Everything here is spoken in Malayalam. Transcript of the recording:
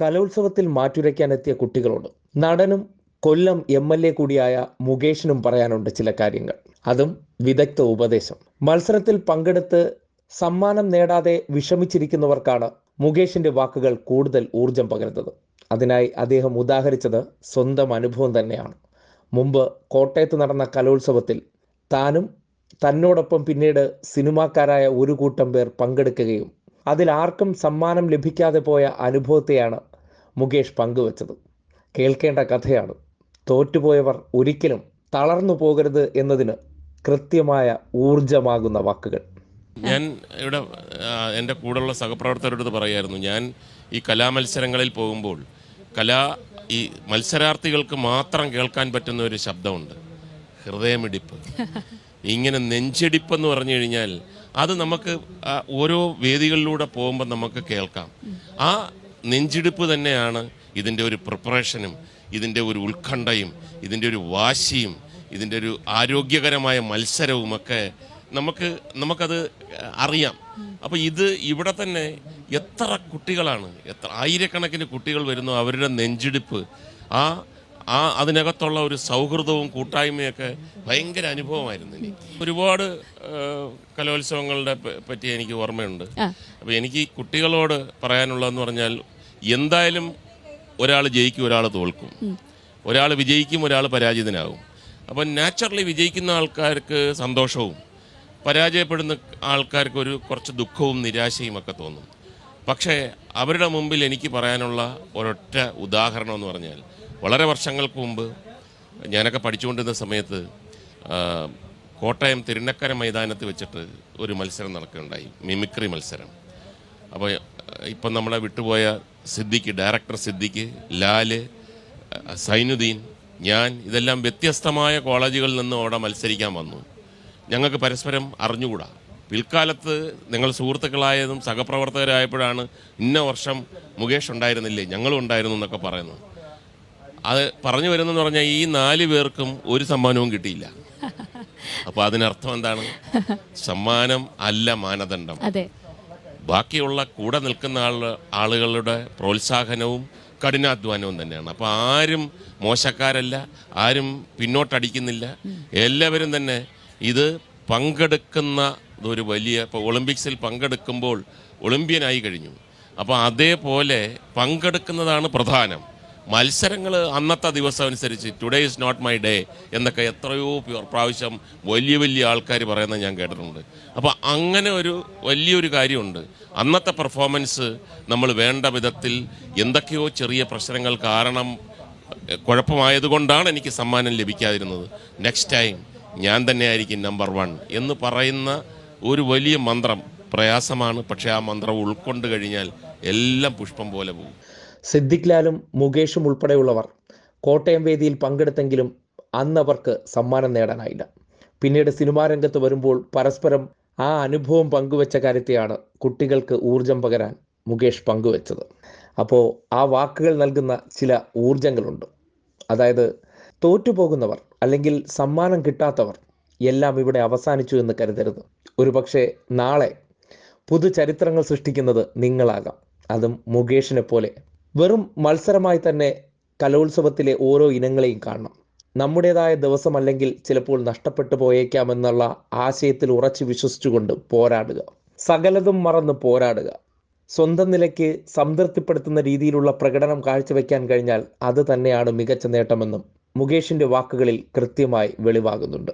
കലോത്സവത്തിൽ മാറ്റുരയ്ക്കാനെത്തിയ കുട്ടികളോട് നടനും കൊല്ലം എം എൽ എ കൂടിയായ മുകേഷിനും പറയാനുണ്ട് ചില കാര്യങ്ങൾ. അതും വിദഗ്ധ ഉപദേശം. മത്സരത്തിൽ പങ്കെടുത്ത് സമ്മാനം നേടാതെ വിഷമിച്ചിരിക്കുന്നവർക്കാണ് മുകേഷിന്റെ വാക്കുകൾ കൂടുതൽ ഊർജം പകരുന്നത്. അതിനായി അദ്ദേഹം ഉദാഹരിച്ചത് സ്വന്തം അനുഭവം തന്നെയാണ്. മുമ്പ് കോട്ടയത്ത് നടന്ന കലോത്സവത്തിൽ താനും തന്നോടൊപ്പം പിന്നീട് സിനിമാക്കാരായ ഒരു കൂട്ടം പേർ പങ്കെടുക്കുകയും അതിൽ ആർക്കും സമ്മാനം ലഭിക്കാതെ പോയ അനുഭവത്തെയാണ് മുകേഷ് പങ്കുവച്ചത്. കേൾക്കേണ്ട കഥയാണ്. തോറ്റുപോയവർ ഒരിക്കലും തളർന്നു പോകരുത് എന്നതിന് കൃത്യമായ ഊർജമാകുന്ന വാക്കുകൾ. ഞാൻ ഇവിടെ എന്റെ കൂടെയുള്ള സഹപ്രവർത്തകരോട് പറയായിരുന്നു. ഞാൻ ഈ കലാമത്സരങ്ങളിൽ പോകുമ്പോൾ കലാ ഈ മത്സരാർത്ഥികൾക്ക് മാത്രം കേൾക്കാൻ പറ്റുന്ന ഒരു ശബ്ദമുണ്ട്. ഹൃദയമിടിപ്പ്. ഇങ്ങനെ നെഞ്ചടിപ്പ് എന്ന് പറഞ്ഞു കഴിഞ്ഞാൽ അത് നമുക്ക് ഓരോ വേദികളിലൂടെ പോകുമ്പോൾ നമുക്ക് കേൾക്കാം. ആ നെഞ്ചിടിപ്പ് തന്നെയാണ് ഇതിന്റെ ഒരു പ്രിപ്പറേഷനും ഇതിന്റെ ഒരു ഉത്കണ്ഠയും ഇതിന്റെ ഒരു വാശിയും ഇതിന്റെ ഒരു ആരോഗ്യകരമായ മത്സരവുമൊക്കെ നമുക്ക് നമുക്കത് അറിയാം. അപ്പോൾ ഇത് ഇവിടെ തന്നെ എത്ര കുട്ടികളാണ് എത്ര ആയിരക്കണക്കിന് കുട്ടികൾ വരുന്നു അവരുടെ നെഞ്ചിടിപ്പ്. ആ ആ അതിനകത്തുള്ള ഒരു സൗഹൃദവും കൂട്ടായ്മയൊക്കെ ഭയങ്കര അനുഭവമായിരുന്നു എനിക്ക് ഒരുപാട് കലോത്സവങ്ങളുടെ പറ്റി എനിക്ക് ഓർമ്മയുണ്ട്. അപ്പോൾ എനിക്ക് കുട്ടികളോട് പറയാനുള്ളതെന്ന് പറഞ്ഞാൽ എന്തായാലും ഒരാൾ ജയിക്കും ഒരാൾ തോൽക്കും. ഒരാൾ വിജയിക്കും ഒരാൾ പരാജിതനാകും. അപ്പം നാച്ചുറലി വിജയിക്കുന്ന ആൾക്കാർക്ക് സന്തോഷവും പരാജയപ്പെടുന്ന ആൾക്കാർക്ക് ഒരു കുറച്ച് ദുഃഖവും നിരാശയും ഒക്കെ തോന്നും. പക്ഷേ അവരുടെ മുമ്പിൽ എനിക്ക് പറയാനുള്ള ഒരൊറ്റ ഉദാഹരണം എന്ന് പറഞ്ഞാൽ വളരെ വർഷങ്ങൾക്ക് മുമ്പ് ഞാനൊക്കെ പഠിച്ചുകൊണ്ടിരുന്ന സമയത്ത് കോട്ടയം തിരുനക്കര മൈതാനത്ത് വെച്ചിട്ട് ഒരു മത്സരം നടക്കുകയുണ്ടായി മിമിക്രി മത്സരം. അപ്പോൾ ഇപ്പം നമ്മളെ വിട്ടുപോയ സിദ്ദിഖ് ഡയറക്ടർ സിദ്ദിഖ് ലാൽ സൈനുദ്ദീൻ ഞാൻ ഇതെല്ലാം വ്യത്യസ്തമായ കോളേജുകളിൽ നിന്ന് അവിടെ മത്സരിക്കാൻ വന്നു. ഞങ്ങൾക്ക് പരസ്പരം അറിഞ്ഞുകൂടാ. പിൽക്കാലത്ത് നിങ്ങൾ സുഹൃത്തുക്കളായതും സഹപ്രവർത്തകരായപ്പോഴാണ് ഇന്ന വർഷം മുകേഷ് ഉണ്ടായിരുന്നില്ലേ ഞങ്ങളും ഉണ്ടായിരുന്നു എന്നൊക്കെ പറയുന്നു അത് പറഞ്ഞു വരുന്നെന്ന് പറഞ്ഞാൽ ഈ നാല് പേർക്കും ഒരു സമ്മാനവും കിട്ടിയില്ല. അപ്പൊ അതിനർത്ഥം എന്താണ്? സമ്മാനം അല്ല മാനദണ്ഡം. ബാക്കിയുള്ള കൂടെ നിൽക്കുന്ന ആൾ ആളുകളുടെ പ്രോത്സാഹനവും കഠിനാധ്വാനവും തന്നെയാണ്. അപ്പോൾ ആരും മോശക്കാരല്ല ആരും പിന്നോട്ടടിക്കുന്നില്ല. എല്ലാവരും തന്നെ ഇത് പങ്കെടുക്കുന്ന ഒരു വലിയ ഇപ്പോൾ ഒളിമ്പിക്സിൽ പങ്കെടുക്കുമ്പോൾ ഒളിമ്പ്യനായി കഴിഞ്ഞു. അപ്പോൾ അതേപോലെ പങ്കെടുക്കുന്നതാണ് പ്രധാനം. മത്സരങ്ങൾ അന്നത്തെ ദിവസം അനുസരിച്ച് today is not my day എന്നൊക്കെ എത്രയോ പ്ര- പ്രാവശ്യം വലിയ വലിയ ആൾക്കാർ പറയുന്നത് ഞാൻ കേട്ടിട്ടുണ്ട്. അപ്പോൾ അങ്ങനെ ഒരു വലിയൊരു കാര്യമുണ്ട്. അന്നത്തെ പെർഫോമൻസ് നമ്മൾ വേണ്ട വിധത്തിൽ എന്തൊക്കെയോ ചെറിയ പ്രശ്നങ്ങൾ കാരണം കുഴപ്പമായതുകൊണ്ടാണ് എനിക്ക് സമ്മാനം ലഭിക്കാതിരുന്നത്. നെക്സ്റ്റ് ടൈം ഞാൻ തന്നെ ആയിരിക്കും നമ്പർ വൺ എന്ന് പറയുന്ന ഒരു വലിയ മന്ത്രം പ്രയാസമാണ്. പക്ഷേ ആ മന്ത്രം ഉൾക്കൊണ്ട് കഴിഞ്ഞാൽ എല്ലാം പുഷ്പം പോലെ പോകും. സിദ്ദിഖ് ലാലും മുകേഷും ഉൾപ്പെടെയുള്ളവർ കോട്ടയം വേദിയിൽ പങ്കെടുത്തെങ്കിലും അന്ന് അവർക്ക് സമ്മാനം നേടാനായില്ല. പിന്നീട് സിനിമാ രംഗത്ത് വരുമ്പോൾ പരസ്പരം ആ അനുഭവം പങ്കുവെച്ച കാര്യത്തെയാണ് കുട്ടികൾക്ക് ഊർജം പകരാൻ മുകേഷ് പങ്കുവെച്ചത്. അപ്പോൾ ആ വാക്കുകൾ നൽകുന്ന ചില ഊർജങ്ങളുണ്ട് അതായത് തോറ്റുപോകുന്നവർ അല്ലെങ്കിൽ സമ്മാനം കിട്ടാത്തവർ എല്ലാം ഇവിടെ അവസാനിച്ചു എന്ന് കരുതരുത്. ഒരുപക്ഷെ നാളെ പുതു ചരിത്രങ്ങൾ സൃഷ്ടിക്കുന്നത് നിങ്ങളാകാം. അതും മുകേഷിനെ പോലെ വെറും മത്സരമായി തന്നെ കലോത്സവത്തിലെ ഓരോ ഇനങ്ങളെയും കാണണം. നമ്മുടേതായ ദിവസം അല്ലെങ്കിൽ ചിലപ്പോൾ നഷ്ടപ്പെട്ടു പോയേക്കാമെന്നുള്ള ആശയത്തിൽ ഉറച്ചു വിശ്വസിച്ചുകൊണ്ട് പോരാടുക. സകലതും മറന്ന് പോരാടുക. സ്വന്തം നിലയ്ക്ക് സംതൃപ്തിപ്പെടുത്തുന്ന രീതിയിലുള്ള പ്രകടനം കാഴ്ചവെക്കാൻ കഴിഞ്ഞാൽ അത് തന്നെയാണ് മികച്ച നേട്ടമെന്നും മുകേഷിന്റെ വാക്കുകളിൽ കൃത്യമായി വെളിവാകുന്നുണ്ട്.